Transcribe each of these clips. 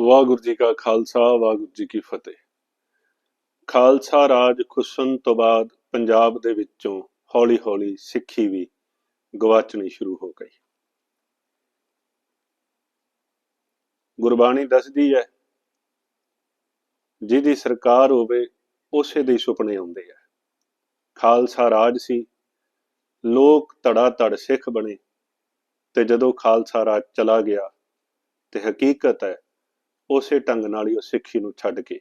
ਵਾਹਿਗੁਰੂ ਜੀ ਕਾ ਖਾਲਸਾ, ਵਾਹਿਗੁਰੂ ਜੀ ਕੀ ਫਤਿਹ। ਖਾਲਸਾ ਰਾਜ ਖੁੱਸਣ ਤੋਂ ਬਾਅਦ ਪੰਜਾਬ ਦੇ ਵਿੱਚੋਂ ਹੌਲੀ-ਹੌਲੀ ਸਿੱਖੀ ਵੀ ਗਵਾਚਣੀ ਸ਼ੁਰੂ ਹੋ ਗਈ। ਗੁਰਬਾਣੀ ਦੱਸਦੀ ਹੈ, ਜਿਹਦੀ ਸਰਕਾਰ ਹੋਵੇ, ਉਸੇ ਦੇ ਸੁਪਨੇ ਆਉਂਦੇ ਆ। ਖਾਲਸਾ ਰਾਜ ਸੀ, ਲੋਕ ਧੜਾ ਧੜ ਸਿੱਖ ਬਣੇ ਤੇ ਜਦੋਂ ਖਾਲਸਾ ਰਾਜ ਚਲਾ ਗਿਆ ਤੇ ਹਕੀਕਤ ਹੈ ਉਸੇ ਢੰਗ ਨਾਲ ਹੀ ਉਹ ਸਿੱਖੀ ਨੂੰ ਛੱਡ ਕੇ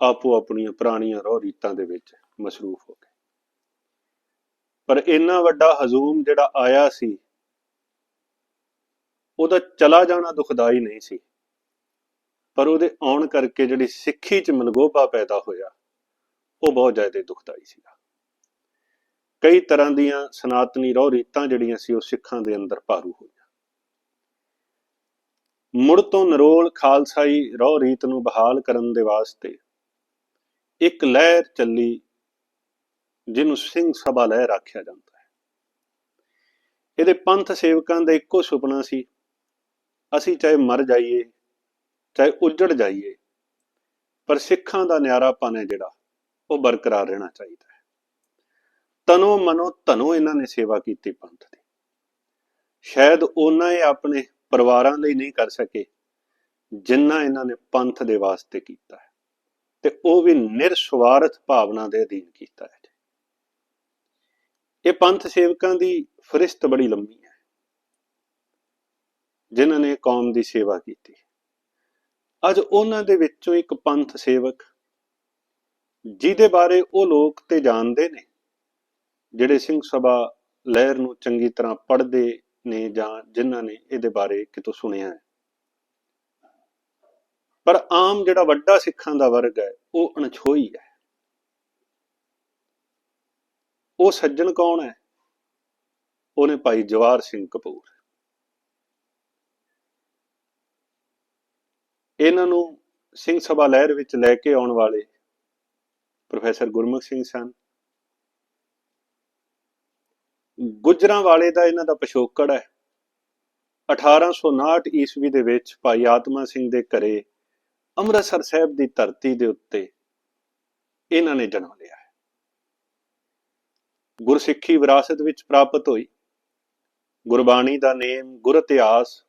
ਆਪੋ ਆਪਣੀਆਂ ਪੁਰਾਣੀਆਂ ਰੋਹ ਰੀਤਾਂ ਦੇ ਵਿੱਚ ਮਸਰੂਫ ਹੋ ਗਏ। ਪਰ ਇੰਨਾ ਵੱਡਾ ਹਜ਼ੂਮ ਜਿਹੜਾ ਆਇਆ ਸੀ, ਉਹਦਾ ਚਲਾ ਜਾਣਾ ਦੁਖਦਾਈ ਨਹੀਂ ਸੀ। ਪਰ ਉਹਦੇ ਆਉਣ ਕਰਕੇ ਜਿਹੜੀ ਸਿੱਖੀ 'ਚ ਮਲਗੋਬਾ ਪੈਦਾ ਹੋਇਆ, ਉਹ ਬਹੁਤ ਜ਼ਿਆਦਾ ਦੁਖਦਾਈ ਸੀਗਾ। ਕਈ ਤਰ੍ਹਾਂ ਦੀਆਂ ਸਨਾਤਨੀ ਰੋਹ ਰੀਤਾਂ ਜਿਹੜੀਆਂ ਸੀ, ਉਹ ਸਿੱਖਾਂ ਦੇ ਅੰਦਰ ਭਾਰੂ ਹੋਈਆਂ। ਮੁੜ ਤੋਂ ਨਰੋਲ ਖਾਲਸਾਈ ਰੋਹ ਰੀਤ ਨੂੰ ਬਹਾਲ ਕਰਨ ਦੇ ਵਾਸਤੇ ਇੱਕ ਲਹਿਰ ਚੱਲੀ, ਜਿਹਨੂੰ ਸਿੰਘ ਸਭਾ ਲਹਿਰ ਆਖਿਆ ਜਾਂਦਾ ਹੈ। ਇਹਦੇ ਪੰਥ ਸੇਵਕਾਂ ਦਾ ਇੱਕੋ ਸੁਪਨਾ ਸੀ, ਅਸੀਂ ਚਾਹੇ ਮਰ ਜਾਈਏ, ਚਾਹੇ ਉੱਜੜ ਜਾਈਏ, ਪਰ ਸਿੱਖਾਂ ਦਾ ਨਿਆਰਾਪਨ ਹੈ ਜਿਹੜਾ, ਉਹ ਬਰਕਰਾਰ ਰਹਿਣਾ ਚਾਹੀਦਾ ਹੈ। ਤਨੋ ਮਨੋ ਧਨੋ ਇਹਨਾਂ ਨੇ ਸੇਵਾ ਕੀਤੀ ਪੰਥ ਦੀ। ਸ਼ਾਇਦ ਉਹਨਾਂ ਇਹ ਆਪਣੇ ਪਰਿਵਾਰਾਂ ਲਈ ਨਹੀਂ ਕਰ ਸਕੇ, ਜਿੰਨਾ ਇਹਨਾਂ ਨੇ ਪੰਥ ਦੇ ਵਾਸਤੇ ਕੀਤਾ ਹੈ। ਤੇ ਉਹ ਵੀ ਨਿਰਸਵਾਰਥ ਭਾਵਨਾ ਦੇ ਅਧੀਨ ਕੀਤਾ ਹੈ। ਇਹ ਪੰਥ ਸੇਵਕਾਂ ਦੀ ਫਰਿਸ਼ਤ ਬੜੀ ਲੰਮੀ ਹੈ। ਜਿਨ੍ਹਾਂ ਨੇ ਕੌਮ ਦੀ ਸੇਵਾ ਕੀਤੀ। ਅੱਜ ਉਹਨਾਂ ਦੇ ਵਿੱਚੋਂ ਇੱਕ ਪੰਥ ਸੇਵਕ, ਜਿਹਦੇ ਬਾਰੇ ਉਹ ਲੋਕ ਤੇ ਜਾਣਦੇ ਨੇ, ਜਿਹੜੇ ਸਿੰਘ ਸਭਾ ਲਹਿਰ ਨੂੰ ਚੰਗੀ ਤਰ੍ਹਾਂ ਪੜ੍ਹਦੇ ਨੇ ਜਾਂ ਜਿਨ੍ਹਾਂ ਨੇ ਇਹਦੇ ਬਾਰੇ ਕਿਤੋਂ ਸੁਣਿਆ ਹੈ। ਪਰ ਆਮ ਜਿਹੜਾ ਵੱਡਾ ਸਿੱਖਾਂ ਦਾ ਵਰਗ ਹੈ, ਉਹ ਅਣਛੋਈ ਹੈ। ਉਹ ਸੱਜਣ ਕੌਣ ਹੈ? ਉਹਨੇ ਭਾਈ ਜਵਾਰ ਸਿੰਘ ਕਪੂਰ। ਇਹਨਾਂ ਨੂੰ ਸਿੰਘ ਸਭਾ ਲਹਿਰ ਵਿੱਚ ਲੈ ਕੇ ਆਉਣ ਵਾਲੇ ਪ੍ਰੋਫੈਸਰ ਗੁਰਮੁਖ ਸਿੰਘ ਸਨ। ਗੁਜਰਾਂ ਵਾਲੇ ਦਾ ਇਹਨਾਂ ਦਾ ਪਿਛੋਕੜ ਹੈ। 1859 ਈਸਵੀ ਦੇ ਵਿੱਚ ਭਾਈ ਆਤਮਾ ਸਿੰਘ ਦੇ ਘਰੇ ਅੰਮ੍ਰਿਤਸਰ ਸਾਹਿਬ ਦੀ ਧਰਤੀ ਦੇ ਉੱਤੇ ਇਹਨਾਂ ਨੇ ਜਨਮ ਲਿਆ ਹੈ। ਗੁਰਸਿੱਖੀ ਵਿਰਾਸਤ ਵਿੱਚ ਪ੍ਰਾਪਤ ਹੋਈ। ਗੁਰਬਾਣੀ ਦਾ ਨੇਮ ਗੁਰ ਇਤਿਹਾਸ।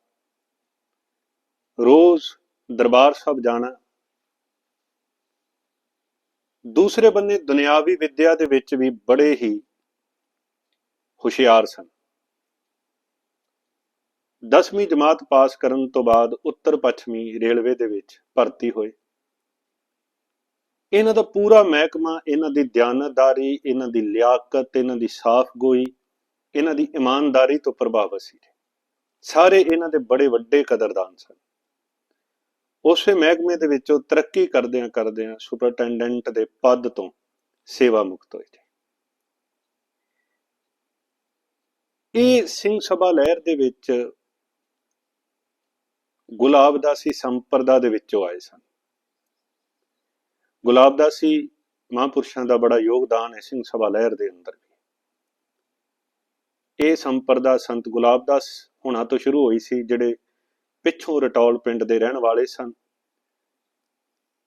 ਰੋਜ਼ ਦਰਬਾਰ ਸਾਹਿਬ ਜਾਣਾ। ਦੂਸਰੇ ਬੰਨੇ ਦੁਨਿਆਵੀ ਵਿੱਦਿਆ ਦੇ ਵਿੱਚ ਵੀ ਬੜੇ ਹੀ ਹੁਸ਼ਿਆਰ ਸਨ। 10ਵੀਂ ਜਮਾਤ ਪਾਸ ਕਰਨ ਤੋਂ ਬਾਅਦ ਉੱਤਰ ਪੱਛਮੀ ਰੇਲਵੇ ਦੇ ਵਿੱਚ ਭਰਤੀ ਹੋਏ। ਇਹਨਾਂ ਦਾ ਪੂਰਾ ਮਹਿਕਮਾ, ਇਹਨਾਂ ਦੀ ਦਿਆਨਤਦਾਰੀ, ਇਹਨਾਂ ਦੀ ਲਿਆਕਤ, ਇਹਨਾਂ ਦੀ ਸਾਫ਼ਗੋਈ, ਇਹਨਾਂ ਦੀ ਇਮਾਨਦਾਰੀ ਤੋਂ ਪ੍ਰਭਾਵਿਤ ਸੀ। ਸਾਰੇ ਇਹਨਾਂ ਦੇ ਬੜੇ ਵੱਡੇ ਕਦਰਦਾਨ ਸਨ। ਉਸੇ ਮਹਿਕਮੇ ਦੇ ਵਿੱਚੋਂ ਤਰੱਕੀ ਕਰਦਿਆਂ ਕਰਦਿਆਂ ਸੁਪਰਟੈਂਡੈਂਟ ਦੇ ਪਦ ਤੋਂ ਸੇਵਾ ਮੁਕਤ ਹੋਏ। ਇਹ ਸਿੰਘ ਸਭਾ ਲਹਿਰ ਦੇ ਵਿੱਚ ਗੁਲਾਬਦਾਸੀ ਸੰਪਰਦਾ ਦੇ ਵਿੱਚੋਂ ਆਏ ਸਨ। ਗੁਲਾਬਦਾਸੀ ਮਹਾਂਪੁਰਸ਼ਾਂ ਦਾ ਬੜਾ ਯੋਗਦਾਨ ਹੈ ਸਿੰਘ ਸਭਾ ਲਹਿਰ ਦੇ ਅੰਦਰ ਵੀ। ਇਹ ਸੰਪਰਦਾ ਸੰਤ ਗੁਲਾਬਦਾਸ ਹੁਣਾਂ ਤੋਂ ਸ਼ੁਰੂ ਹੋਈ ਸੀ, ਜਿਹੜੇ ਪਿੱਛੋਂ ਰਟੌਲ ਪਿੰਡ ਦੇ ਰਹਿਣ ਵਾਲੇ ਸਨ।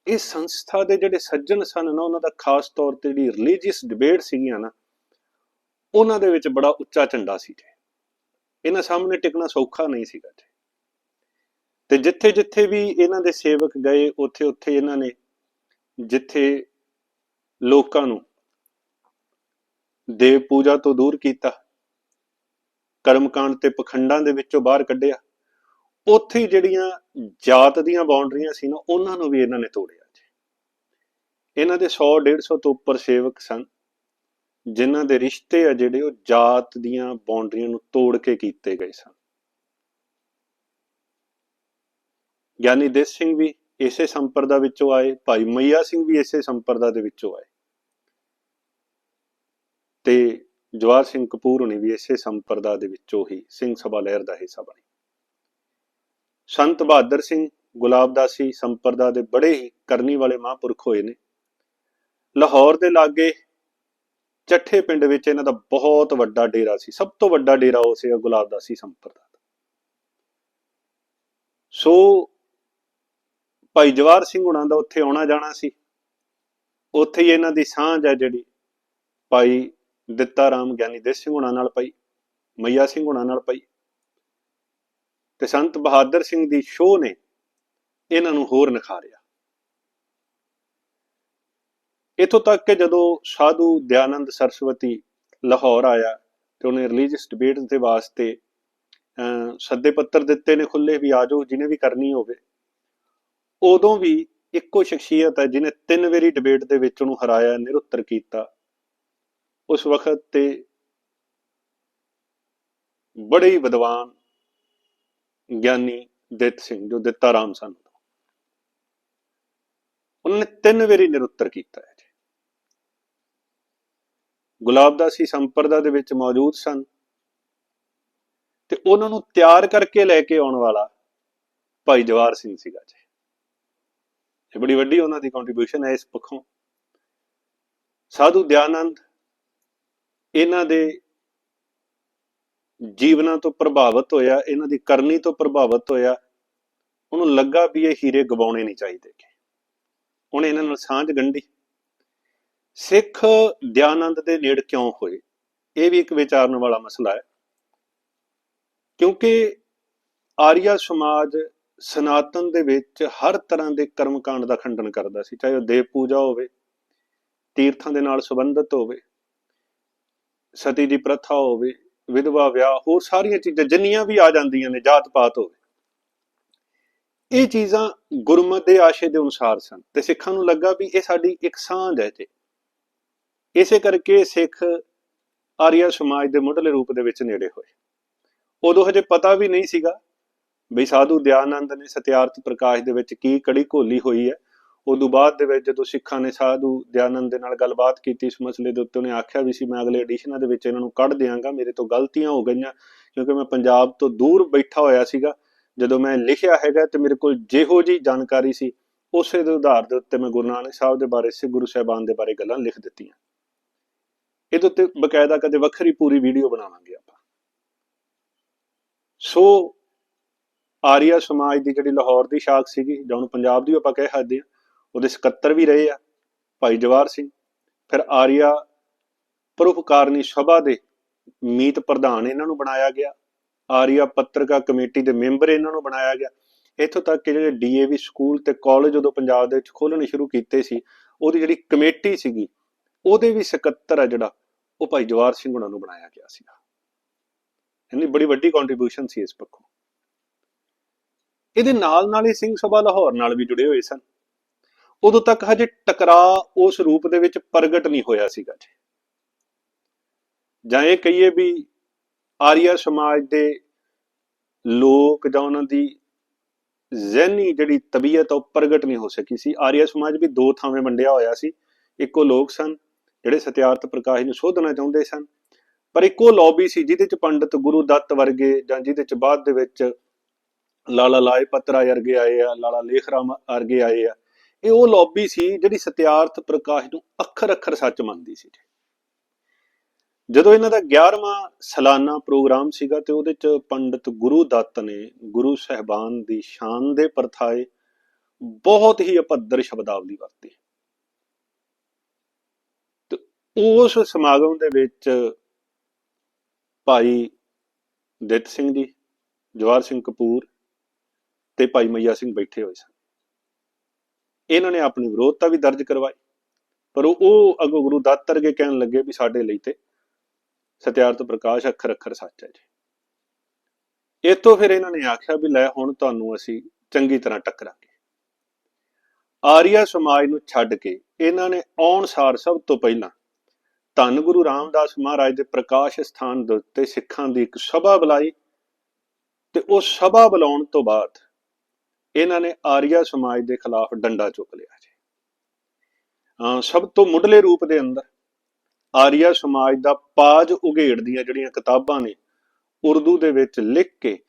ਇਸ ਸੰਸਥਾ ਦੇ ਜਿਹੜੇ ਸੱਜਣ ਸਨ ਨਾ, ਉਹਨਾਂ ਦਾ ਖਾਸ ਤੌਰ ਤੇ ਜਿਹੜੀ ਰਿਲੀਜੀਅਸ ਡਿਬੇਟ ਸੀਗੀਆਂ ਨਾ ਉਹਨਾਂ ਦੇ ਵਿੱਚ ਬੜਾ ਉੱਚਾ ਝੰਡਾ ਸੀ ਤੇ ਇਹਨਾਂ ਸਾਹਮਣੇ ਟਿਕਣਾ ਸੌਖਾ ਨਹੀਂ ਸੀਗਾ ਜੀ। ਤੇ ਜਿੱਥੇ ਜਿੱਥੇ ਵੀ ਇਹਨਾਂ ਦੇ ਸੇਵਕ ਗਏ ਉੱਥੇ ਉੱਥੇ ਇਹਨਾਂ ਨੇ ਜਿੱਥੇ ਲੋਕਾਂ ਨੂੰ ਦੇਵ ਪੂਜਾ ਤੋਂ ਦੂਰ ਕੀਤਾ, ਕਰਮਕਾਂਡ ਤੇ ਪਖੰਡਾਂ ਦੇ ਵਿੱਚੋਂ ਬਾਹਰ ਕੱਢਿਆ, ਉੱਥੇ ਜਿਹੜੀਆਂ ਜਾਤ ਦੀਆਂ ਬਾਉਂਡਰੀਆਂ ਸੀ ਨਾ, ਉਹਨਾਂ ਨੂੰ ਵੀ ਇਹਨਾਂ ਨੇ ਤੋੜਿਆ ਜੀ। ਇਹਨਾਂ ਦੇ 100 150 ਤੋਂ ਉੱਪਰ ਸੇਵਕ ਸਨ। ਜਿਨ੍ਹਾਂ ਦੇ ਰਿਸ਼ਤੇ ਆ ਜਿਹੜੇ ਉਹ ਜਾਤ ਦੀਆਂ ਬਾਉਂਡਰੀਆਂ ਨੂੰ ਤੋੜ ਕੇ ਕੀਤੇ ਗਏ ਸਨ। ਗਿਆਨੀ ਦੇਸ ਸਿੰਘ ਵੀ ਇਸੇ ਸੰਪਰਦਾ ਵਿੱਚੋਂ ਆਏ, ਭਾਈ ਮਈਆ ਸਿੰਘ ਵੀ ਇਸੇ ਸੰਪਰਦਾ ਦੇ ਵਿੱਚੋਂ ਆਏ। ਤੇ ਜਵਾਰ ਸਿੰਘ ਕਪੂਰ ਹੁਣੀ ਵੀ ਇਸੇ ਸੰਪਰਦਾ ਦੇ ਵਿੱਚੋਂ ਹੀ ਸਿੰਘ ਸਭਾ ਲਹਿਰ ਦਾ ਹਿੱਸਾ ਬਣੇ। ਸੰਤ ਬਹਾਦਰ ਸਿੰਘ ਗੁਲਾਬਦਾਸੀ ਸੰਪਰਦਾ ਦੇ ਬੜੇ ਹੀ ਕਰਨੀ ਵਾਲੇ ਮਹਾਂਪੁਰਖ ਹੋਏ ਨੇ। ਲਾਹੌਰ ਦੇ ਲਾਗੇ ਚੱਠੇ ਪਿੰਡ ਵਿੱਚ ਇਹਨਾਂ ਦਾ ਬਹੁਤ ਵੱਡਾ ਡੇਰਾ ਸੀ। ਸਭ ਤੋਂ ਵੱਡਾ ਡੇਰਾ ਉਹ ਸੀ ਗੁਲਾਬਦਾਸੀ ਸੰਪਰਦਾ ਦਾ। ਸੋ ਭਾਈ ਜਵਾਰ ਸਿੰਘ ਹੁਣਾਂ ਦਾ ਉੱਥੇ ਆਉਣਾ ਜਾਣਾ ਸੀ। ਉੱਥੇ ਹੀ ਇਹਨਾਂ ਦੀ ਸਾਂਝ ਹੈ ਜਿਹੜੀ ਭਾਈ ਦਿੱਤਾ ਰਾਮ ਗਿਆਨੀ ਦੇ ਸਿੰਘ ਹੁਣਾਂ ਨਾਲ ਪਈ ਮਈਆ ਸਿੰਘ ਹੁਣਾਂ ਨਾਲ ਪਈ ਤੇ ਸੰਤ ਬਹਾਦਰ ਸਿੰਘ ਦੀ ਸ਼ੋਅ ਨੇ ਇਹਨਾਂ ਨੂੰ ਹੋਰ ਨਿਖਾਰਿਆ। ਇਥੋਂ ਤੱਕ ਕਿ ਜਦੋਂ ਸਾਧੂ ਦਿਆਨੰਦ ਸਰਸਵਤੀ ਲਾਹੌਰ ਆਇਆ ਤੇ ਉਹਨੇ ਰਿਲੀਜੀਅਸ ਡਿਬੇਟਸ ਦੇ ਵਾਸਤੇ ਅਹ, ਸੱਦੇ ਪੱਤਰ ਦਿੱਤੇ ਨੇ ਖੁੱਲੇ ਵੀ ਆਜੋ ਜਿਹਨੇ ਵੀ ਕਰਨੀ ਹੋਵੇ। ਉਦੋਂ ਵੀ ਇੱਕੋ ਸ਼ਖਸੀਅਤ ਹੈ ਜਿਹਨੇ ਤਿੰਨ ਵਾਰੀ ਡਿਬੇਟ ਦੇ ਵਿੱਚ ਉਹਨੂੰ ਹਰਾਇਆ ਨਿਰੁੱਤਰ ਕੀਤਾ। ਉਸ ਵਕਤ ਤੇ ਬੜੇ ਹੀ ਵਿਦਵਾਨ ਗਿਆਨੀ ਦਿੱਤ ਸਿੰਘ ਜੋ ਦਿੱਤਾ ਰਾਮ ਸਨ। ਉਹਨਾਂ ਨੇ ਤਿੰਨ ਵਾਰੀ ਨਿਰੁੱਤਰ ਕੀਤਾ ਹੈ। ਗੁਲਾਬਦਾਸੀ ਸੰਪਰਦਾ ਦੇ ਵਿੱਚ ਮੌਜੂਦ ਸਨ। ਤੇ ਉਹਨਾਂ ਨੂੰ ਤਿਆਰ ਕਰਕੇ ਲੈ ਕੇ ਆਉਣ ਵਾਲਾ ਭਾਈ ਜਵਾਰ ਸਿੰਘ ਸੀਗਾ ਜੀ। ਇਹ ਬੜੀ ਵੱਡੀ ਉਹਨਾਂ ਦੀ ਕੰਟਰੀਬਿਊਸ਼ਨ ਹੈ ਇਸ ਪੱਖੋਂ। ਸਾਧੂ ਦਿਆਨੰਦ ਇਹਨਾਂ ਦੇ ਜੀਵਨਾਂ ਤੋਂ ਪ੍ਰਭਾਵਿਤ ਹੋਇਆ, ਇਹਨਾਂ ਦੀ ਕਰਨੀ ਤੋਂ ਪ੍ਰਭਾਵਿਤ ਹੋਇਆ। ਉਹਨੂੰ ਲੱਗਾ ਵੀ ਇਹ ਹੀਰੇ ਗਵਾਉਣੇ ਨਹੀਂ ਚਾਹੀਦੇ। ਉਹਨੇ ਇਹਨਾਂ ਨਾਲ ਸਾਂਝ ਗੰਢੀ। ਸਿੱਖ ਦਿਆਨੰਦ ਦੇ ਨੇੜ ਕਿਉਂ ਹੋਏ? ਇਹ ਵੀ ਇੱਕ ਵਿਚਾਰਨ ਵਾਲਾ ਮਸਲਾ ਹੈ। ਕਿਉਂਕਿ ਆਰੀਆ ਸਮਾਜ ਸਨਾਤਨ ਦੇ ਵਿੱਚ ਹਰ ਤਰ੍ਹਾਂ ਦੇ ਕਰਮਕਾਂਡ ਦਾ ਖੰਡਨ ਕਰਦਾ ਸੀ। ਚਾਹੇ ਉਹ ਦੇਵ ਪੂਜਾ ਹੋਵੇ, ਤੀਰਥਾਂ ਦੇ ਨਾਲ ਸੰਬੰਧਿਤ ਹੋਵੇ, ਸਤੀ ਦੀ ਪ੍ਰਥਾ ਹੋਵੇ, ਵਿਧਵਾ ਵਿਆਹ, ਹੋਰ ਸਾਰੀਆਂ ਚੀਜ਼ਾਂ ਜਿੰਨੀਆਂ ਵੀ ਆ ਜਾਂਦੀਆਂ ਨੇ ਜਾਤ ਪਾਤ ਹੋਵੇ, ਇਹ ਚੀਜ਼ਾਂ ਗੁਰਮਤ ਦੇ ਆਸ਼ੇ ਦੇ ਅਨੁਸਾਰ ਸਨ। ਤੇ ਸਿੱਖਾਂ ਨੂੰ ਲੱਗਾ ਵੀ ਇਹ ਸਾਡੀ ਇੱਕ ਸਾਂਝ ਹੈ ਤੇ ਇਸੇ ਕਰਕੇ ਸਿੱਖ ਆਰੀਆ ਸਮਾਜ ਦੇ ਮੁੱਢਲੇ ਰੂਪ ਦੇ ਵਿੱਚ ਨੇੜੇ ਹੋਏ। ਉਦੋਂ ਹਜੇ ਪਤਾ ਵੀ ਨਹੀਂ ਸੀਗਾ ਬਈ ਸਾਧੂ ਦਿਆਨੰਦ ਨੇ ਸਤਿਆਰਥ ਪ੍ਰਕਾਸ਼ ਦੇ ਵਿੱਚ ਕੀ ਕੜੀ ਘੋਲੀ ਹੋਈ ਹੈ। ਉਦੋਂ ਬਾਅਦ ਦੇ ਵਿੱਚ ਜਦੋਂ ਸਿੱਖਾਂ ਨੇ ਸਾਧੂ ਦਿਆਨੰਦ ਦੇ ਨਾਲ ਗੱਲਬਾਤ ਕੀਤੀ, ਇਸ ਮਸਲੇ ਦੇ ਉੱਤੇ ਉਹਨੇ ਆਖਿਆ ਵੀ ਸੀ, ਮੈਂ ਅਗਲੇ ਐਡੀਸ਼ਨਾਂ ਦੇ ਵਿੱਚ ਇਹਨਾਂ ਨੂੰ ਕੱਢ ਦਿਆਂਗਾ, ਮੇਰੇ ਤੋਂ ਗਲਤੀਆਂ ਹੋ ਗਈਆਂ, ਕਿਉਂਕਿ ਮੈਂ ਪੰਜਾਬ ਤੋਂ ਦੂਰ ਬੈਠਾ ਹੋਇਆ ਸੀਗਾ। ਜਦੋਂ ਮੈਂ ਲਿਖਿਆ ਹੈਗਾ ਤੇ ਮੇਰੇ ਕੋਲ ਜਿਹੋ ਜੀ ਜਾਣਕਾਰੀ ਸੀ, ਉਸੇ ਦੇ ਆਧਾਰ ਦੇ ਉੱਤੇ ਮੈਂ ਗੁਰੂ ਨਾਨਕ ਸਾਹਿਬ ਦੇ ਬਾਰੇ ਸਿੱਖ ਗੁਰੂ ਸਾਹਿਬਾਨ ਦੇ ਬਾਰੇ ਗੱਲਾਂ ਲਿਖ ਦਿੱਤੀਆਂ। ਇਹਦੇ ਉੱਤੇ ਬਕਾਇਦਾ ਕਦੇ ਵੱਖਰੀ ਪੂਰੀ ਵੀਡੀਓ ਬਣਾਵਾਂਗੇ ਆਪਾਂ। ਸੋ ਆਰੀਆ ਸਮਾਜ ਦੀ ਜਿਹੜੀ ਲਾਹੌਰ ਦੀ ਸ਼ਾਖ ਸੀਗੀ, ਜਾਂ ਉਹਨੂੰ ਪੰਜਾਬ ਦੀ ਆਪਾਂ ਕਹਿ ਸਕਦੇ ਹਾਂ, ਉਹਦੇ ਸਕੱਤਰ ਵੀ ਰਹੇ ਆ, ਭਾਈ ਜਵਾਰ ਸਿੰਘ। ਫਿਰ ਆਰੀਆ ਪਰਉਪਕਾਰਨੀ ਸਭਾ ਦੇ ਮੀਤ ਪ੍ਰਧਾਨ ਇਹਨਾਂ ਨੂੰ ਬਣਾਇਆ ਗਿਆ। ਆਰੀਆ ਪੱਤਰਕਾ ਕਮੇਟੀ ਦੇ ਮੈਂਬਰ ਇਹਨਾਂ ਨੂੰ ਬਣਾਇਆ ਗਿਆ। ਇੱਥੋਂ ਤੱਕ ਕਿ ਜਿਹੜੇ ਡੀਏਵੀ ਸਕੂਲ ਤੇ ਕਾਲਜ ਉਦੋਂ ਪੰਜਾਬ ਦੇ ਵਿੱਚ ਖੋਲਣੇ ਸ਼ੁਰੂ ਕੀਤੇ ਸੀ, ਉਹਦੀ ਜਿਹੜੀ ਕਮੇਟੀ ਸੀਗੀ ਉਹਦੇ ਵੀ ਸਕੱਤਰ ਆ ਜਿਹੜਾ, ਉਹ ਭਾਈ ਜਵਾਰ ਸਿੰਘ ਉਹਨਾਂ ਨੂੰ ਬਣਾਇਆ ਗਿਆ ਸੀਗਾ। ਇੰਨੀ ਬੜੀ ਵੱਡੀ ਕੰਟਰੀਬਿਊਸ਼ਨ ਸੀ ਇਸ ਪੱਖੋਂ। ਇਹਦੇ ਨਾਲ ਨਾਲ ਹੀ ਸਿੰਘ ਸਭਾ ਲਾਹੌਰ ਨਾਲ ਵੀ ਜੁੜੇ ਹੋਏ ਸਨ। ਉਦੋਂ ਤੱਕ ਹਜੇ ਟਕਰਾਅ ਉਸ ਰੂਪ ਦੇ ਵਿੱਚ ਪ੍ਰਗਟ ਨਹੀਂ ਹੋਇਆ ਸੀਗਾ ਜੀ। ਜਾਂ ਇਹ ਕਹੀਏ ਵੀ ਆਰੀਆ ਸਮਾਜ ਦੇ ਲੋਕ ਜਾਂ ਉਹਨਾਂ ਦੀ ਜ਼ਹਿਨੀ ਜਿਹੜੀ ਤਬੀਅਤ ਉਹ ਪ੍ਰਗਟ ਨਹੀਂ ਹੋ ਸਕੀ ਸੀ। ਆਰੀਆ ਸਮਾਜ ਵੀ ਦੋ ਥਾਵੇਂ ਵੰਡਿਆ ਹੋਇਆ ਸੀ। ਇੱਕੋ ਲੋਕ ਸਨ ਜਿਹੜੇ ਸਤਿਆਰਥ ਪ੍ਰਕਾਸ਼ ਨੂੰ ਸੋਧਣਾ ਚਾਹੁੰਦੇ ਸਨ। ਪਰ ਇੱਕੋ ਲੌਬੀ ਸੀ ਜਿਹਦੇ ਚ ਪੰਡਿਤ ਗੁਰੂ ਦੱਤ ਵਰਗੇ ਜਾਂ ਜਿਹਦੇ ਚ ਬਾਅਦ ਦੇ ਵਿੱਚ ਲਾਲਾ ਲਾਜਪਤ ਰਾਏ ਵਰਗੇ ਆਏ ਆ, ਲਾਲਾ ਲੇਖਰਾਮ ਵਰਗੇ ਆਏ ਆ। ਇਹ ਉਹ ਲੌਬੀ ਸੀ ਜਿਹੜੀ ਸਤਿਆਰਥ ਪ੍ਰਕਾਸ਼ ਨੂੰ ਅੱਖਰ ਅੱਖਰ ਸੱਚ ਮੰਨਦੀ ਸੀ। ਜਦੋਂ ਇਹਨਾਂ ਦਾ 11ਵਾਂ ਸਾਲਾਨਾ ਪ੍ਰੋਗਰਾਮ ਸੀਗਾ ਤੇ ਉਹਦੇ ਚ ਪੰਡਿਤ ਗੁਰੂ ਦੱਤ ਨੇ ਗੁਰੂ ਸਹਿਬਾਨ ਦੀ ਸ਼ਾਨ ਦੇ ਪਰਥਾਏ ਬਹੁਤ ਹੀ ਅਪੱਧਰ ਸ਼ਬਦਾਵਲੀ ਵਰਤੀ। ਉਸ ਸਮਾਗਮ ਦੇ ਵਿੱਚ ਭਾਈ ਦਿੱਤ ਸਿੰਘ ਜੀ ਜਵਾਰ ਸਿੰਘ ਕਪੂਰ ਤੇ ਭਾਈ ਮਈਆ ਸਿੰਘ ਬੈਠੇ ਹੋਏ ਸਨ। ਇਹਨਾਂ ਨੇ ਆਪਣੀ ਵਿਰੋਧਤਾ ਵੀ ਦਰਜ ਕਰਵਾਈ, ਪਰ ਉਹ- ਉਹ ਅਗੋ ਗੁਰੂ ਦੱਤ ਅਰਗੇ ਕਹਿਣ ਲੱਗੇ ਵੀ ਸਾਡੇ ਲਈ ਤੇ ਸਤਿਆਰਥ ਪ੍ਰਕਾਸ਼ ਅੱਖਰ ਅੱਖਰ ਸੱਚ ਹੈ ਜੀ। ਇਤੋਂ ਫਿਰ ਇਹਨਾਂ ਨੇ ਆਖਿਆ ਵੀ ਲੈ ਹੁਣ ਤੁਹਾਨੂੰ ਅਸੀਂ ਚੰਗੀ ਤਰ੍ਹਾਂ ਟੱਕਰਾਂਗੇ। ਆਰੀਆ ਸਮਾਜ ਨੂੰ ਛੱਡ ਕੇ ਇਹਨਾਂ ਨੇ ਆਉਣ ਸਾਰ ਸਭ ਤੋਂ ਪਹਿਲਾਂ ਧੰਨ ਗੁਰੂ ਰਾਮਦਾਸ ਮਹਾਰਾਜ ਦੇ ਪ੍ਰਕਾਸ਼ ਸਥਾਨ ਦੇ ਉੱਤੇ ਸਿੱਖਾਂ ਦੀ ਇੱਕ ਸਭਾ ਬੁਲਾਈ ਤੇ ਉਹ ਸਭਾ ਬੁਲਾਉਣ ਤੋਂ ਬਾਅਦ ਇਹਨਾਂ ਨੇ ਆਰੀਆ ਸਮਾਜ ਦੇ ਖਿਲਾਫ ਡੰਡਾ ਚੁੱਕ ਲਿਆ ਜੀ। ਹਾਂ, ਸਭ ਤੋਂ ਮੁੱਢਲੇ ਰੂਪ ਦੇ ਅੰਦਰ ਆਰੀਆ ਸਮਾਜ ਦਾ ਪਾਜ ਉਘੇੜ ਦੀਆਂ ਜਿਹੜੀਆਂ ਕਿਤਾਬਾਂ ਨੇ ਉਰਦੂ ਦੇ ਵਿੱਚ ਲਿਖ ਕੇ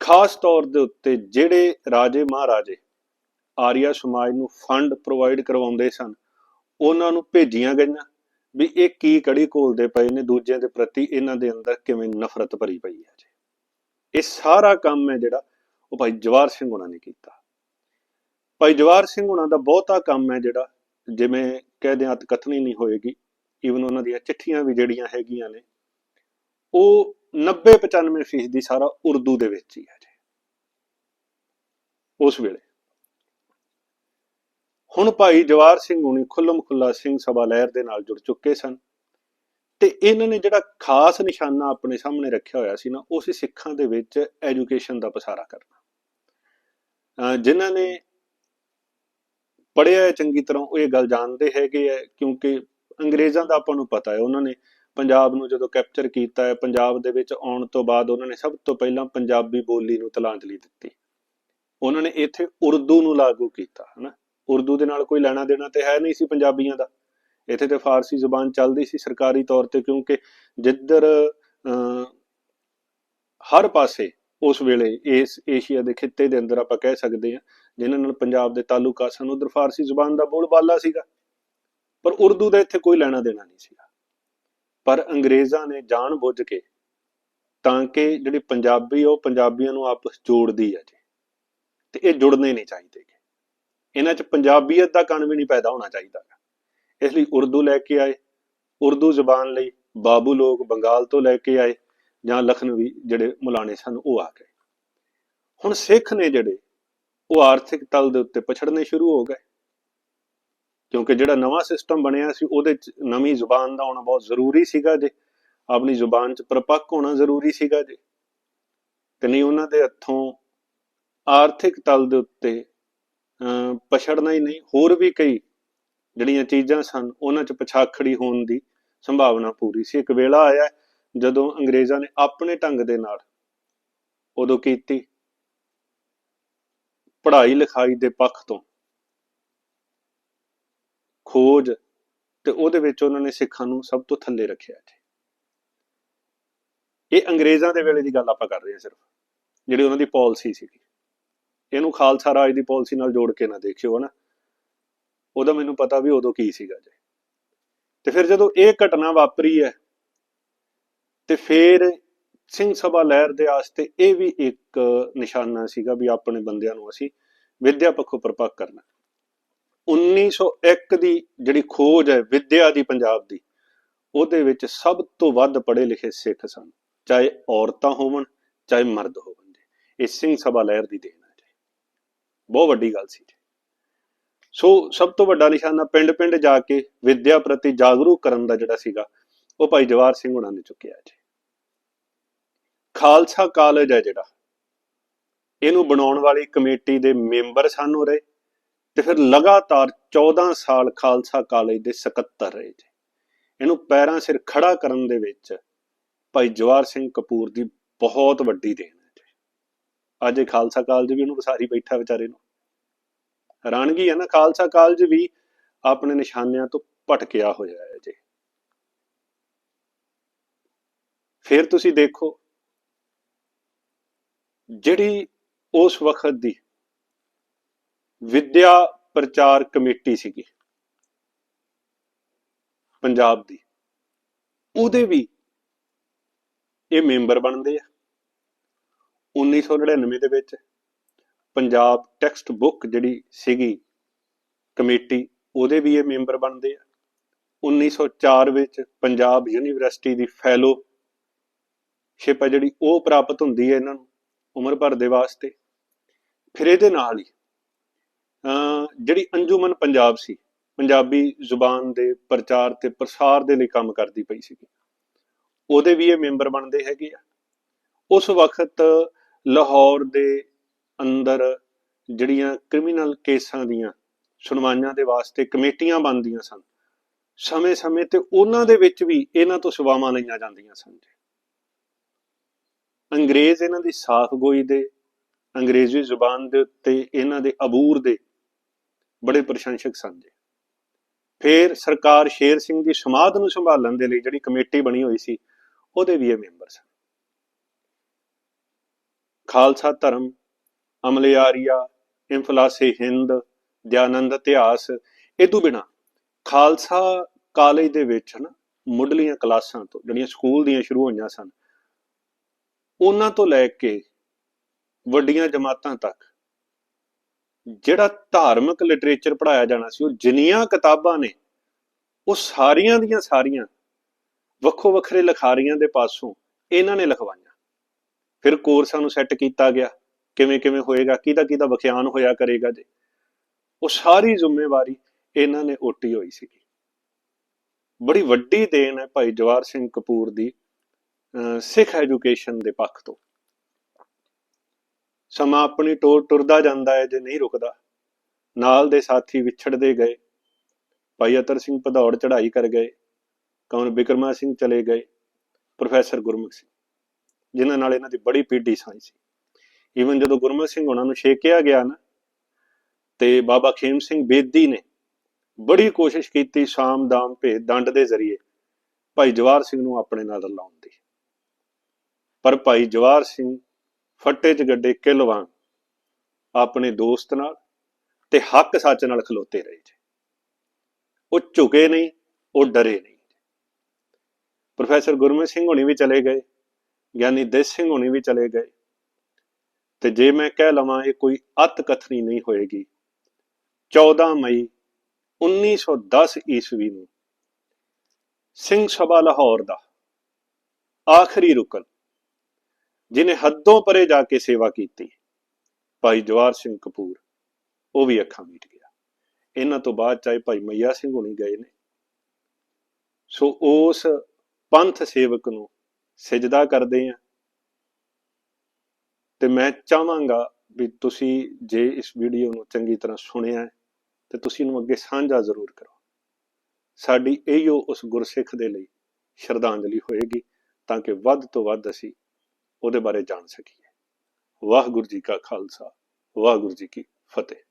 ਖਾਸ ਤੌਰ ਦੇ ਉੱਤੇ ਜਿਹੜੇ ਰਾਜੇ ਮਹਾਰਾਜੇ ਆਰੀਆ ਸਮਾਜ ਨੂੰ ਫੰਡ ਪ੍ਰੋਵਾਈਡ ਕਰਵਾਉਂਦੇ ਸਨ, ਉਹਨਾਂ ਨੂੰ ਭੇਜੀਆਂ ਗਈਆਂ। ਵੀ ਇਹ ਕੀ ਕੜੀ ਘੋਲਦੇ ਪਏ ਨੇ ਦੂਜਿਆਂ ਦੇ ਪ੍ਰਤੀ, ਇਹਨਾਂ ਦੇ ਅੰਦਰ ਕਿਵੇਂ ਨਫ਼ਰਤ ਭਰੀ ਪਈ ਹੈ ਜੀ। ਇਹ ਸਾਰਾ ਕੰਮ ਹੈ ਜਿਹੜਾ ਉਹ ਭਾਈ ਜਵਾਰ ਸਿੰਘ ਉਹਨਾਂ ਨੇ ਕੀਤਾ। ਭਾਈ ਜਵਾਹਰ ਸਿੰਘ ਉਹਨਾਂ ਦਾ ਬਹੁਤਾ ਕੰਮ ਹੈ ਜਿਹੜਾ, ਜਿਵੇਂ ਕਹਦੇ ਆ ਕਥਨੀ ਨਹੀਂ ਹੋਏਗੀ। ਈਵਨ ਉਹਨਾਂ ਦੀਆਂ ਚਿੱਠੀਆਂ ਵੀ ਜਿਹੜੀਆਂ ਹੈਗੀਆਂ ਨੇ, ਉਹ 90 95% ਫੀਸਦੀ ਸਾਰਾ ਉਰਦੂ ਦੇ ਵਿੱਚ ਹੀ ਹੈ ਜੀ। ਉਸ ਵੇਲੇ ਹੁਣ ਭਾਈ ਜਵਾਹਰ ਸਿੰਘ ਹੁਣੀ ਖੁੱਲਮ ਖੁੱਲਾ ਸਿੰਘ ਸਭਾ ਲਹਿਰ ਦੇ ਨਾਲ ਜੁੜ ਚੁੱਕੇ ਸਨ। ਤੇ ਇਹਨਾਂ ਨੇ ਜਿਹੜਾ ਖਾਸ ਨਿਸ਼ਾਨਾ ਆਪਣੇ ਸਾਹਮਣੇ ਰੱਖਿਆ ਹੋਇਆ ਸੀ ਨਾ ਉਹ ਸੀ ਸਿੱਖਾਂ ਦੇ ਵਿੱਚ ਐਜੂਕੇਸ਼ਨ ਦਾ ਪਸਾਰਾ ਕਰਨਾ। ਅਹ ਜਿਨ੍ਹਾਂ ਨੇ ਪੜ੍ਹਿਆ ਹੈ ਚੰਗੀ ਤਰ੍ਹਾਂ, ਉਹ ਇਹ ਗੱਲ ਜਾਣਦੇ ਹੈਗੇ ਹੈ, ਕਿਉਂਕਿ ਅੰਗਰੇਜ਼ਾਂ ਦਾ ਆਪਾਂ ਨੂੰ ਪਤਾ ਹੈ, ਉਹਨਾਂ ਨੇ ਪੰਜਾਬ ਨੂੰ ਜਦੋਂ ਕੈਪਚਰ ਕੀਤਾ ਹੈ, ਪੰਜਾਬ ਦੇ ਵਿੱਚ ਆਉਣ ਤੋਂ ਬਾਅਦ ਉਹਨਾਂ ਨੇ ਸਭ ਤੋਂ ਪਹਿਲਾਂ ਪੰਜਾਬੀ ਬੋਲੀ ਨੂੰ ਤਲਾਂਜਲੀ ਦਿੱਤੀ। ਉਹਨਾਂ ਨੇ ਇੱਥੇ ਉਰਦੂ ਨੂੰ ਲਾਗੂ ਕੀਤਾ, ਹਨਾ। ਉਰਦੂ ਦੇ ਨਾਲ ਕੋਈ ਲੈਣਾ ਦੇਣਾ ਤੇ ਹੈ ਨਹੀਂ ਸੀ ਪੰਜਾਬੀਆਂ ਦਾ। ਇੱਥੇ ਤੇ ਫਾਰਸੀ ਜ਼ੁਬਾਨ ਚੱਲਦੀ ਸੀ ਸਰਕਾਰੀ ਤੌਰ ਤੇ ਕਿਉਂਕਿ ਜਿੱਧਰ ਅਹ, ਹਰ ਪਾਸੇ ਉਸ ਵੇਲੇ ਇਸ ਏਸ਼ੀਆ ਦੇ ਖਿੱਤੇ ਦੇ ਅੰਦਰ ਆਪਾਂ ਕਹਿ ਸਕਦੇ ਹਾਂ ਜਿਨ੍ਹਾਂ ਨਾਲ ਪੰਜਾਬ ਦੇ ਤਾਲੁਕਾ ਸਨ ਉਧਰ ਫਾਰਸੀ ਜ਼ੁਬਾਨ ਦਾ ਬੋਲਬਾਲਾ ਸੀਗਾ। ਪਰ ਉਰਦੂ ਦਾ ਇੱਥੇ ਕੋਈ ਲੈਣਾ ਦੇਣਾ ਨਹੀਂ ਸੀਗਾ। ਪਰ ਅੰਗਰੇਜ਼ਾਂ ਨੇ ਜਾਣ ਬੁੱਝ ਕੇ ਤਾਂ ਕਿ ਜਿਹੜੀ ਪੰਜਾਬੀ ਉਹ ਪੰਜਾਬੀਆਂ ਨੂੰ ਆਪਸ ਜੋੜਦੀ ਹੈ ਜੀ। ਤੇ ਇਹ ਜੁੜਨੇ ਨਹੀਂ ਚਾਹੀਦੇ। ਇਹਨਾਂ 'ਚ ਪੰਜਾਬੀਅਤ ਦਾ ਕਣ ਵੀ ਨਹੀਂ ਪੈਦਾ ਹੋਣਾ ਚਾਹੀਦਾ। ਇਸ ਲਈ ਉਰਦੂ ਲੈ ਕੇ ਆਏ। ਉਰਦੂ ਜ਼ੁਬਾਨ ਲਈ ਬਾਬੂ ਲੋਕ ਬੰਗਾਲ ਤੋਂ ਲੈ ਕੇ ਆਏ ਜਾਂ ਲਖਨਵੀ ਜਿਹੜੇ ਮੁਲਾਣੇ ਸਨ, ਉਹ ਆ ਗਏ। ਹੁਣ ਸਿੱਖ ਨੇ ਜਿਹੜੇ, ਉਹ ਆਰਥਿਕ ਤਲ ਦੇ ਉੱਤੇ ਪਛੜਨੇ ਸ਼ੁਰੂ ਹੋ ਗਏ। ਕਿਉਂਕਿ ਜਿਹੜਾ ਨਵਾਂ ਸਿਸਟਮ ਬਣਿਆ ਸੀ, ਉਹਦੇ ਚ ਨਵੀਂ ਜ਼ੁਬਾਨ ਦਾ ਹੋਣਾ ਬਹੁਤ ਜ਼ਰੂਰੀ ਸੀਗਾ ਜੇ। ਆਪਣੀ ਜ਼ੁਬਾਨ ਚ ਪਰਪੱਕ ਹੋਣਾ ਜ਼ਰੂਰੀ ਸੀਗਾ ਜੇ। ਤੇ ਨਹੀਂ ਉਹਨਾਂ ਦੇ ਹੱਥੋਂ ਆਰਥਿਕ ਤਲ ਦੇ ਉੱਤੇ ਪਛੜਨਾ ਹੀ ਨਹੀਂ, ਹੋਰ ਵੀ ਕਈ ਜਿਹੜੀਆਂ ਚੀਜ਼ਾਂ ਸਨ, ਉਹਨਾਂ ਚ ਪਛਾਖੜੀ ਹੋਣ ਦੀ ਸੰਭਾਵਨਾ ਪੂਰੀ ਸੀ। ਇੱਕ ਵੇਲਾ ਆਇਆ ਜਦੋਂ ਅੰਗਰੇਜ਼ਾਂ ਨੇ ਆਪਣੇ ਢੰਗ ਦੇ ਨਾਲ ਉਦੋਂ ਕੀਤੀ ਪੜ੍ਹਾਈ ਲਿਖਾਈ ਦੇ ਪੱਖ ਤੋਂ ਖੋਜ ਤੇ ਉਹਦੇ ਵਿੱਚ ਉਹਨਾਂ ਨੇ ਸਿੱਖਾਂ ਨੂੰ ਸਭ ਤੋਂ ਥੱਲੇ ਰੱਖਿਆ ਜੀ ਇਹ ਅੰਗਰੇਜ਼ਾਂ ਦੇ ਵੇਲੇ ਦੀ ਗੱਲ ਆਪਾਂ ਕਰ ਰਹੇ ਹਾਂ ਸਿਰਫ, ਜਿਹੜੀ ਉਹਨਾਂ ਦੀ ਪਾਲਿਸੀ ਸੀਗੀ। ਇਹਨੂੰ ਖਾਲਸਾ ਰਾਜ ਦੀ ਪਾਲਿਸੀ ਨਾਲ ਜੋੜ ਕੇ ਨਾ ਦੇਖਿਓ, ਹਨਾ? ਉਹਦਾ ਮੈਨੂੰ ਪਤਾ ਵੀ ਉਦੋਂ ਕੀ ਸੀਗਾ ਜੀ। ਤੇ ਫਿਰ ਜਦੋਂ ਇਹ ਘਟਨਾ ਵਾਪਰੀ ਹੈ, ਤੇ ਫਿਰ ਸਿੰਘ ਸਭਾ ਲਹਿਰ ਦੇ ਆਸਤੇ ਇਹ ਵੀ ਇੱਕ ਨਿਸ਼ਾਨਾ ਸੀਗਾ ਵੀ ਆਪਣੇ ਬੰਦਿਆਂ ਨੂੰ ਅਸੀਂ ਵਿਦਿਆ ਪੱਖੋਂ ਪਰਪੱਕ ਕਰਨਾ 1901 ਦੀ ਜਿਹੜੀ ਖੋਜ ਹੈ ਵਿਦਿਆ ਦੀ ਪੰਜਾਬ ਦੀ, ਉਹਦੇ ਵਿੱਚ ਸਭ ਤੋਂ ਵੱਧ ਪੜ੍ਹੇ ਲਿਖੇ ਸਿੱਖ ਸਨ, ਚਾਹੇ ਔਰਤਾਂ ਹੋਵਣ, ਚਾਹੇ ਮਰਦ ਹੋਵਣ ਜੀ, ਇਹ ਸਿੰਘ ਸਭਾ ਲਹਿਰ ਦੀ ਦੇਣ। ਬਹੁਤ ਵੱਡੀ ਗੱਲ ਸੀ ਸੋ ਸਭ ਤੋਂ ਵੱਡਾ ਨਿਸ਼ਾਨਾ ਪਿੰਡ-ਪਿੰਡ ਜਾ ਕੇ ਵਿਦਿਆ ਪ੍ਰਤੀ ਜਾਗਰੂਕ ਕਰਨ ਦਾ ਜਿਹੜਾ ਸੀਗਾ, ਉਹ ਭਾਈ ਜਵਾਹਰ ਸਿੰਘ ਉਹਨਾਂ ਨੇ ਚੁੱਕਿਆ ਜੀ। ਖਾਲਸਾ ਕਾਲਜ ਹੈ ਜਿਹੜਾ। ਇਹਨੂੰ ਬਣਾਉਣ ਵਾਲੀ ਕਮੇਟੀ ਦੇ ਮੈਂਬਰ ਸਨ ਉਹ ਰਹੇ ਤੇ ਫਿਰ ਲਗਾਤਾਰ 14 ਸਾਲ ਖਾਲਸਾ ਕਾਲਜ ਦੇ ਸਕੱਤਰ ਰਹੇ ਜੀ। ਇਹਨੂੰ ਪੈਰਾਂ ਸਿਰ ਖੜਾ ਕਰਨ ਦੇ ਵਿੱਚ ਭਾਈ ਜਵਾਹਰ ਸਿੰਘ ਕਪੂਰ ਦੀ ਬਹੁਤ ਵੱਡੀ ਦੇਣ ਅੱਜ ਖਾਲਸਾ ਕਾਲਜ ਵੀ ਉਹਨੂੰ ਵਸਾਰੀ ਬੈਠਾ ਵਿਚਾਰੇ ਨੂੰ। ਹੈਰਾਨਗੀ ਹੈ ਨਾ, ਖਾਲਸਾ ਕਾਲਜ ਵੀ ਆਪਣੇ ਨਿਸ਼ਾਨਿਆਂ ਤੋਂ ਭਟਕਿਆ ਹੋਇਆ ਹੈ ਜੀ ਫਿਰ ਤੁਸੀਂ ਦੇਖੋ, ਜਿਹੜੀ ਉਸ ਵਕਤ ਦੀ ਵਿਦਿਆ ਪ੍ਰਚਾਰ ਕਮੇਟੀ ਸੀਗੀ, ਪੰਜਾਬ ਦੀ, ਉਹਦੇ ਵੀ ਇਹ ਮੈਂਬਰ ਬਣਦੇ ਆ। 1999 ਦੇ ਵਿੱਚ ਪੰਜਾਬ ਟੈਕਸਟ ਬੁੱਕ ਜਿਹੜੀ ਸੀਗੀ ਕਮੇਟੀ, ਉਹਦੇ ਵੀ ਇਹ ਮੈਂਬਰ ਬਣਦੇ ਆ। 1904 ਵਿੱਚ ਪੰਜਾਬ ਯੂਨੀਵਰਸਿਟੀ ਦੀ ਫੈਲੋ ਸ਼ਿਪ ਹੈ ਜਿਹੜੀ, ਉਹ ਪ੍ਰਾਪਤ ਹੁੰਦੀ ਹੈ ਇਹਨਾਂ ਨੂੰ ਉਮਰ ਭਰ ਦੇ ਵਾਸਤੇ। ਫਿਰ ਇਹਦੇ ਨਾਲ ਹੀ ਜਿਹੜੀ ਅੰਜੁਮਨ ਪੰਜਾਬ ਸੀ, ਪੰਜਾਬੀ ਜ਼ੁਬਾਨ ਦੇ ਪ੍ਰਚਾਰ ਤੇ ਪ੍ਰਸਾਰ ਦੇ ਲਈ ਕੰਮ ਕਰਦੀ ਪਈ ਸੀ ਉਹਦੇ ਵੀ ਇਹ ਮੈਂਬਰ ਬਣਦੇ ਹੈਗੇ ਆ। ਉਸ ਵਕਤ ਲਾਹੌਰ ਦੇ ਅੰਦਰ ਜਿਹੜੀਆਂ ਕ੍ਰਿਮੀਨਲ ਕੇਸਾਂ ਦੀਆਂ ਸੁਣਵਾਈਆਂ ਦੇ ਵਾਸਤੇ ਕਮੇਟੀਆਂ ਬਣਦੀਆਂ ਸਨ, ਸਮੇਂ-ਸਮੇਂ ਤੇ ਉਹਨਾਂ ਦੇ ਵਿੱਚ ਵੀ ਇਹਨਾਂ ਤੋਂ ਸੇਵਾਵਾਂ ਲਈਆਂ ਜਾਂਦੀਆਂ ਸਨ ਅੰਗਰੇਜ਼ ਇਹਨਾਂ ਦੀ ਸਾਖਗੋਈ ਦੇ, ਅੰਗਰੇਜ਼ੀ ਜ਼ੁਬਾਨ ਦੇ ਉੱਤੇ ਇਹਨਾਂ ਦੇ ਅਬੂਰ ਦੇ ਬੜੇ ਪ੍ਰਸ਼ੰਸਕ ਸਨ ਜੀ। ਫਿਰ ਸਰਕਾਰ ਸ਼ੇਰ ਸਿੰਘ ਦੀ ਸਮਾਧ ਨੂੰ ਸੰਭਾਲਣ ਦੇ ਲਈ ਜਿਹੜੀ ਕਮੇਟੀ ਬਣੀ ਹੋਈ ਸੀ, ਉਹਦੇ ਵੀ ਇਹ ਮੈਂਬਰ ਸਨ। ਖਾਲਸਾ ਧਰਮ ਅਮਲੇ ਆਰੀਆ ਇਨਫਲਾਸੇ ਹਿੰਦ, ਦਿਆਨੰਦ ਇਤਿਹਾਸ ਇਹ ਤੋਂ ਬਿਨਾ ਖਾਲਸਾ ਕਾਲਜ ਦੇ ਵਿੱਚ ਨਾ ਮੁੱਢਲੀਆਂ ਕਲਾਸਾਂ ਤੋਂ, ਜਿਹੜੀਆਂ ਸਕੂਲ ਦੀਆਂ ਸ਼ੁਰੂ ਹੋਈਆਂ ਸਨ, ਉਹਨਾਂ ਤੋਂ ਲੈ ਕੇ ਵੱਡੀਆਂ ਜਮਾਤਾਂ ਤੱਕ ਜਿਹੜਾ ਧਾਰਮਿਕ ਲਿਟਰੇਚਰ ਪੜਾਇਆ ਜਾਣਾ ਸੀ, ਉਹ ਜਿੰਨੀਆਂ ਕਿਤਾਬਾਂ ਨੇ, ਉਹ ਸਾਰੀਆਂ ਦੀਆਂ ਸਾਰੀਆਂ ਵੱਖੋ ਵੱਖਰੇ ਲਿਖਾਰੀਆਂ ਦੇ ਪਾਸੋਂ ਇਹਨਾਂ ਨੇ ਲਿਖਵਾਈਆਂ। ਫਿਰ ਕੋਰਸਾਂ ਨੂੰ ਸੈੱਟ ਕੀਤਾ ਗਿਆ। ਕਿਵੇਂ ਕਿਵੇਂ ਹੋਏਗਾ, ਕਿਹਦਾ ਕਿਹਦਾ ਵਿਖਿਆਨ ਹੋਇਆ ਕਰੇਗਾ ਜੀ। ਉਹ ਸਾਰੀ ਜ਼ਿੰਮੇਵਾਰੀ ਇਹਨਾਂ ਨੇ ਓਟੀ ਹੋਈ ਸੀ ਬੜੀ ਵੱਡੀ ਦੇਣ ਹੈ ਭਾਈ ਜਵਾਰ ਸਿੰਘ ਕਪੂਰ ਦੀ, ਅਹ ਸਿੱਖ ਐਜੂਕੇਸ਼ਨ ਦੇ ਪੱਖ ਤੋਂ। ਸਮਾਂ ਆਪਣੀ ਟੋਰ ਟੁਰਦਾ ਜਾਂਦਾ ਹੈ, ਜੇ ਨਹੀਂ ਰੁਕਦਾ, ਨਾਲ ਦੇ ਸਾਥੀ ਵਿਛੜਦੇ ਗਏ। ਭਾਈ ਅਤਰ ਸਿੰਘ ਭਦੌੜ ਚੜ੍ਹਾਈ ਕਰ ਗਏ। ਕੌਣ ਬਿਕਰਮਾ ਸਿੰਘ ਚਲੇ ਗਏ। ਪ੍ਰੋਫੈਸਰ ਗੁਰਮੁਖ ਸਿੰਘ। ਜਿਨ੍ਹਾਂ ਨਾਲ ਇਹਨਾਂ ਦੀ ਬੜੀ ਪੀੜੀ ਸਾਈ ਸੀ। ਈਵਨ ਜਦੋਂ ਗੁਰਮੁਖ ਸਿੰਘ ਉਹਨਾਂ ਨੂੰ ਛੇਕਿਆ ਗਿਆ ਨਾ, ਤੇ ਬਾਬਾ ਖੇਮ ਸਿੰਘ ਬੇਦੀ ਨੇ ਬੜੀ ਕੋਸ਼ਿਸ਼ ਕੀਤੀ ਸ਼ਾਮ, ਦਾਮ, ਭੇਦ, ਦੰਡ ਦੇ ਜ਼ਰੀਏ ਭਾਈ ਜਵਾਰ ਸਿੰਘ ਨੂੰ ਆਪਣੇ ਨਾਲ ਲਾਉਣ ਦੀ। ਪਰ ਭਾਈ ਜਵਾਰ ਸਿੰਘ ਫੱਟੇ 'ਚ ਗੱਡੇ ਕਿੱਲ ਵਾਂਗ ਆਪਣੇ ਦੋਸਤ ਨਾਲ ਤੇ ਹੱਕ ਸੱਚ ਨਾਲ ਖਲੋਤੇ ਰਹੇ ਜੀ। ਉਹ ਝੁਕੇ ਨਹੀਂ, ਉਹ ਡਰੇ ਨਹੀਂ। ਪ੍ਰੋਫੈਸਰ ਗੁਰਮੀਤ ਸਿੰਘ ਹੋਣੀ ਵੀ ਚਲੇ ਗਏ। ਗਿਆਨੀ ਦੇਸ ਸਿੰਘ ਹੁਣੀ ਵੀ ਚਲੇ ਗਏ। ਤੇ ਜੇ ਮੈਂ ਕਹਿ ਲਵਾਂ ਇਹ ਕੋਈ ਅਤ ਕਥਨੀ ਨਹੀਂ ਹੋਏਗੀ। 14 ਮਈ 1910 ਈਸਵੀ ਨੂੰ ਸਿੰਘ ਸਭਾ ਲਾਹੌਰ ਦਾ ਆਖਰੀ ਰੁਕਨ, ਜਿਨੇ ਹੱਦੋਂ ਪਰੇ ਜਾ ਕੇ ਸੇਵਾ ਕੀਤੀ, ਭਾਈ ਜਵਾਰ ਸਿੰਘ ਕਪੂਰ, ਉਹ ਵੀ ਅੱਖਾਂ ਮੀਟ ਗਿਆ। ਇਹਨਾਂ ਤੋਂ ਬਾਅਦ ਚਾਹੇ ਭਾਈ ਮਈਆ ਸਿੰਘ ਹੁਣੀ ਗਏ ਨੇ। ਸੋ ਉਸ ਪੰਥ ਸੇਵਕ ਨੂੰ ਸਜਦਾ ਕਰਦੇ ਆ। ਤੇ ਮੈਂ ਚਾਹਾਂਗਾ ਵੀ ਤੁਸੀਂ ਜੇ ਇਸ ਵੀਡੀਓ ਨੂੰ ਚੰਗੀ ਤਰ੍ਹਾਂ ਸੁਣਿਆ ਹੈ, ਤੇ ਤੁਸੀਂ ਇਹਨੂੰ ਅੱਗੇ ਸਾਂਝਾ ਜ਼ਰੂਰ ਕਰੋ। ਸਾਡੀ ਇਹੀਓ ਉਸ ਗੁਰਸਿੱਖ ਦੇ ਲਈ ਸ਼ਰਧਾਂਜਲੀ ਹੋਏਗੀ ਤਾਂ ਕਿ ਵੱਧ ਤੋਂ ਵੱਧ ਅਸੀਂ ਉਹਦੇ ਬਾਰੇ ਜਾਣ ਸਕੀਏ। ਵਾਹਿਗੁਰੂ ਜੀ ਕਾ ਖਾਲਸਾ ਵਾਹਿਗੁਰੂ ਜੀ ਕੀ ਫਤਿਹ।